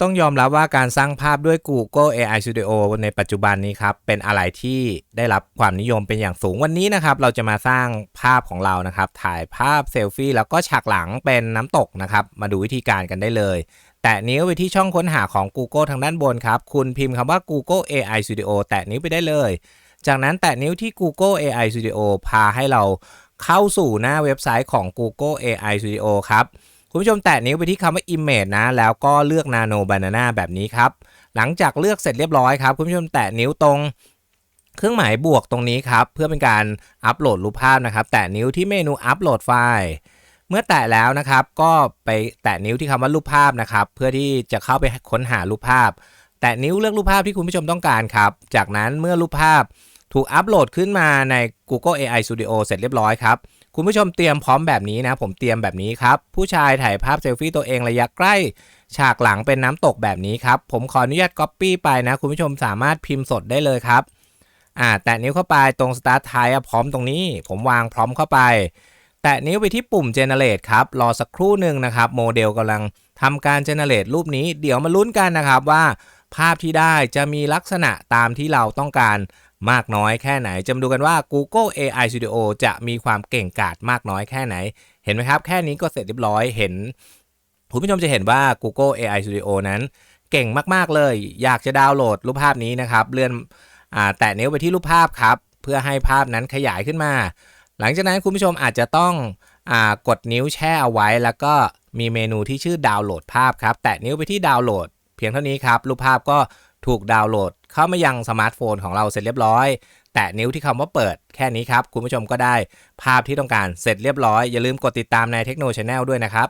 ต้องยอมรับว่าการสร้างภาพด้วย Google AI Studio ในปัจจุบันนี้ครับเป็นอะไรที่ได้รับความนิยมเป็นอย่างสูงวันนี้นะครับเราจะมาสร้างภาพของเรานะครับ ถ่ายภาพเซลฟี่แล้วก็ฉากหลังเป็นน้ำตกนะครับ มาดูวิธีการกันได้เลย แตะนิ้วไปที่ช่องค้นหาของ Google ทางด้านบนครับ คุณพิมพ์คำว่า Google AI Studio แตะนิ้วไปได้เลย จากนั้นแตะนิ้วที่ Google AI Studio พาให้เราเข้าสู่หน้าเว็บไซต์ของ Google AI Studio ครับ คุณผู้ชมแตะนิ้วไปที่คำว่า Image นะ แล้วก็เลือก Nano Banana แบบนี้ครับ หลังจากเลือกเสร็จเรียบร้อยครับ คุณผู้ชมแตะนิ้วตรงเครื่องหมายบวกตรงนี้ครับ เพื่อเป็นการอัปโหลดรูปภาพนะครับ แตะนิ้วที่เมนูอัปโหลดไฟล์เมื่อแตะแล้วนะครับก็ไปแตะนิ้วที่คำว่ารูปภาพนะครับ เพื่อที่จะเข้าไปค้นหารูปภาพ แตะนิ้วเลือกรูปภาพที่คุณผู้ชมต้องการครับ จากนั้นเมื่อรูปภาพถูกอัปโหลดขึ้นมาใน Google AI Studio เสร็จเรียบร้อยครับ คุณผู้ชมเตรียมพร้อมแบบนี้นะ ผมเตรียมแบบนี้ครับ ผู้ชายถ่ายภาพเซลฟี่ตัวเองระยะใกล้ ฉากหลังเป็นน้ำตกแบบนี้ครับ ผมขออนุญาต Copy ไปนะ คุณผู้ชมสามารถพิมพ์สดได้เลยครับอ่าแตะนิ้วเข้าไปตรง Start Type พร้อมตรงนี้ ผมวางพร้อมเข้าไป แตะนิ้วไปที่ปุ่ม Generate ครับรอสักครู่หนึ่งนะครับ โมเดลกำลังทำการ Generate รูปนี้ เดี๋ยวมาลุ้นกันนะครับว่า ภาพที่ได้จะมีลักษณะตามที่เราต้องการมากน้อยแค่ไหนจะมาดูกันว่า Google AI Studio จะมีความเก่งกาจมากน้อยแค่ไหน เห็นไหมครับ แค่นี้ก็เสร็จเรียบร้อยเห็นคุณผู้ชมจะเห็นว่า Google AI Studio นั้น เก่งมากๆเลย อยากจะดาวน์โหลดรูปภาพนี้นะครับ เลื่อนอแตะนิ้วไปที่รูปภาพครับ เพื่อให้ภาพนั้นขยายขึ้นมา หลังจากนั้นคุณผู้ชมอาจจะต้องอกดนิ้วแช่เอาไว้ แล้วก็มีเมนูที่ชื่อดาวน์โหลดภาพครับ แตะนิ้วไปที่ดาวน์โหลด เพียงเท่านี้ครับ รูปภาพก็ถูกดาวน์โหลด เข้ามายังสมาร์ทโฟนของเราเสร็จเรียบร้อย แตะนิ้วที่คำว่าเปิดแค่นี้ครับ คุณผู้ชมก็ได้ภาพที่ต้องการเสร็จเรียบร้อย อย่าลืมกดติดตามในเทคโนโลยีชแนลด้วยนะครับ